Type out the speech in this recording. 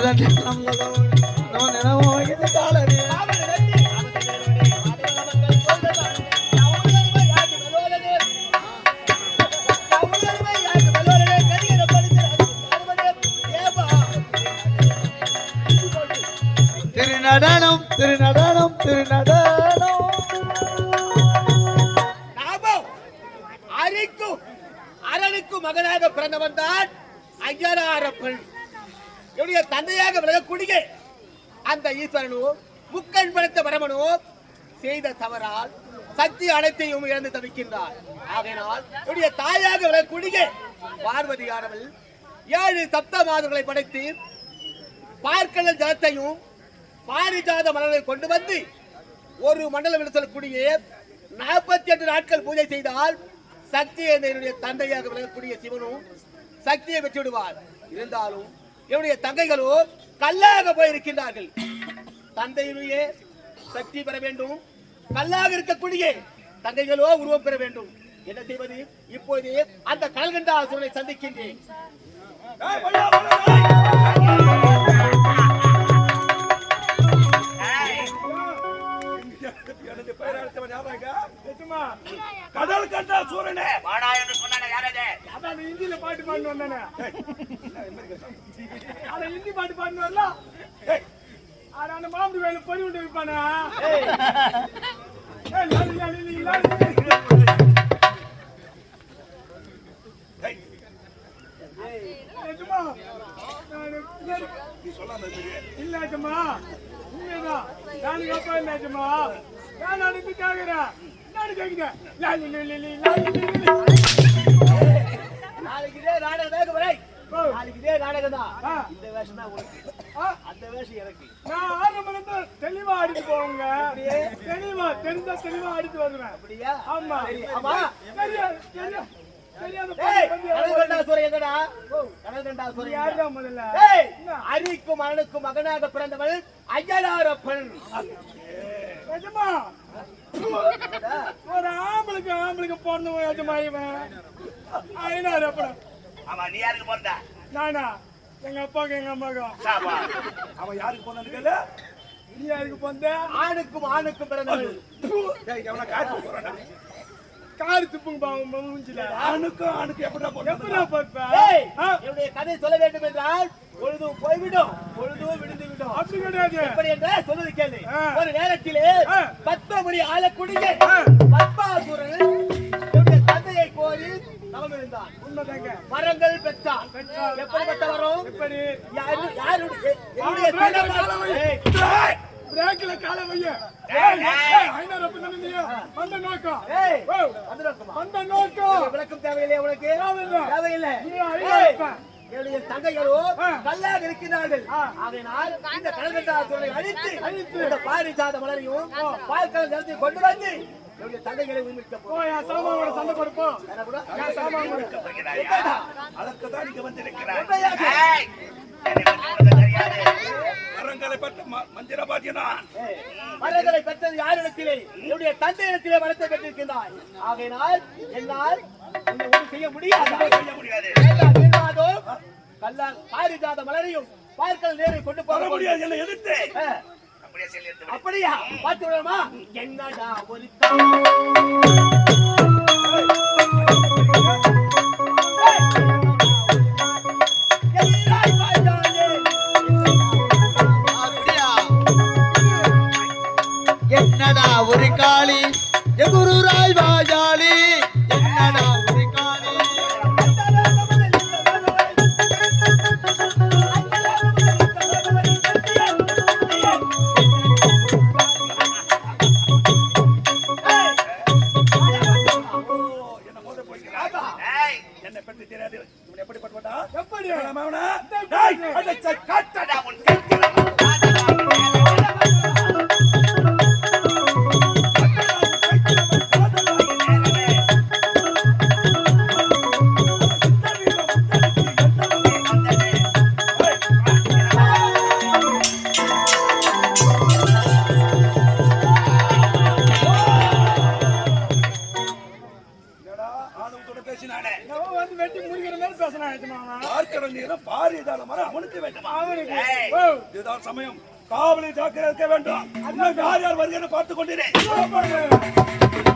மாவடுதன் நம்ம நினைவோ இது திருநடனம் திருநடனம் திருநடனம். நாமும் அரிக்கும் அரணுக்கும் மகனாக பிறந்தவன் தான் ஐயனாரப்பன். என்னுடைய தந்தையாக விலகக்கூடிய அந்த ஈஸ்வரனும் முக்கண் படைத்த பரமனும் செய்த தவறால் சக்தி அனைத்தையும் இழந்து தவிக்கின்றார். ஆகையினால் என்னுடைய தாயாக விலகக்கூடிய பார்வதியானவள் ஏழு சப்த மாதங்களை படைத்து பார்க்கடல் ஜலத்தையும் பாரிஜாத மலர்களை கொண்டு வந்து ஒரு மண்டலம் என்று சொல்லக்கூடிய நாற்பத்தி எட்டு நாட்கள் பூஜை செய்தால் சக்தி என்னுடைய தந்தையாக விளங்கக்கூடிய சிவனும் சக்தியை பெற்று விடுவார் இருந்தாலும் என்னுடைய தங்கைகளோ கல்லாக போயிருக்கின்றார்கள். தந்தையினுடைய சக்தி பெற வேண்டும். கல்லாக இருக்கக்கூடிய தங்கைகளோ உருவம் பெற வேண்டும். என்ன செய்வது? இப்போது அந்த கல்கண்டா சூழலை சந்திக்கின்றேன்? கடல் கண்டா சூரனே. வாடா என்று சொன்ன ஹிந்தியில பாட்டு பாடினு வந்தானே அத ஹிந்தி பாட்டு பாடினு வரல அட அந்த மாம்படி வேலை பொறி விட்டு விற்பானா ஏய், லாலி, லாலி, லாலி, லாலி. நிஜமா? நானு பின்னாடி- இல்ல நிஜமா? உண்மைதான். நாளைக்கு அப்பா இல்ல நிஜமா? நான் அனுப்பி கேக்குறேன். என்னன்னு கேக்குறேன்? நாளைக்கு இதே நாடகம் தான் வரை. நாளைக்கு இதே நாடகம் தான். இந்த வேஷம் தான் உனக்கு ஆ, அந்த வேஷம் எனக்கு நான் ஆரம்பத்துல தெளிவா ஆடிட்டு போவேங்க. தெளிவா, தெரிஞ்சா தெளிவா ஆடிட்டு வருவேன். அப்படியா ஆமா. ஆமா? ஏய், என்ன? அரிக்கும் அருணுக்கும் மகனாக பிறந்தவள் ஐயனாரப்பன்? ஒரு ஆம்பளுக்கு ஆம்பளுக்கு பிறந்தவன் ஐநூறு அப்புறம். ஆமா நீ யாருக்கு நானா? எங்க அப்பாவுக்கு எங்க அம்மாவுக்கும் சாபா அவன் யாருக்கு போனான்னு கேளு. நீ யாருக்கு போந்த ஆணுக்கும் ஆணுக்கும் பிறந்தவள் காரு துப்புங்க பாவம் மூஞ்சில. ஆணுக்கும் ஆணுக்கு எப்படா போறது எப்படா பார்ப்ப ஏய், ஆ, என்னுடைய கதை சொல்ல வேண்டும் என்றால் பொழுதும் போய்விடும். பொழுதும் விழுந்து விடும் அப்படி கிடையாது. எப்படி என்றால் சொல்வது கேளு. ஆ. ஒரு நேரத்திலே. பத்மபுரி ஆளக்கூடிய. பத்மாசுரன் உண்மைதாங்க வரங்கள் பெற்றான் பெற்றான். எப்படிப்பட்ட வரம் எப்படி? யாரு யாருடைய பிரேக்ல கால வைய. ஐநூறு வந்த நோக்கம். வந்து நோக்குமா? விளக்கம் தேவையில்லையா உனக்கு? தேவையில்லை. என்னுடைய தங்கைகளோ. கல்லாக இருக்கிறார்கள். ஆகையினால் இந்த அழித்து அழித்து. இந்த பாரிஜாத மலரையும் பால் கலர் ஜலத்தையும் கொண்டு வந்து என்னுடைய சண்டை கொடுப்போம் பற்றி தெரியாது. வரங்களை பெற்ற ம- மந்திர பாட்டியனான் மரங்களை பெற்றது யாரிடத்திலே என்னுடைய தந்தையிடத்திலே வரத்தை பெற்றிருக்கிறாய் ஆகையினால் என்னால் செய்ய முடியாது. செய்ய முடியாது. வேண்டாம், வேண்டாதோ கல்லா பாரிஜாத மலரையும் பார்க்கல் நேரை கொண்டு போக முடியாது என்னை எதிர்த்து. அப்படியே சொல்லி எடுத்து. அப்படியா? பார்த்து விடலாமா? என்னடா ஒரு அப்படியா? என்னடா ஒரு காளி? எகுருராய் பற்றி தெரியாது. இவன் எப்படிப்பட்டவனா? எப்படி? பாரிதான மரம் அவனுக்கு வேண்டுமா. இதுதான் சமயம். காவலை ஜாக்கிரதை இருக்க வேண்டும் யார் யார் வருகிறேன்னு பார்த்துக் கொண்டிருக்கிறேன்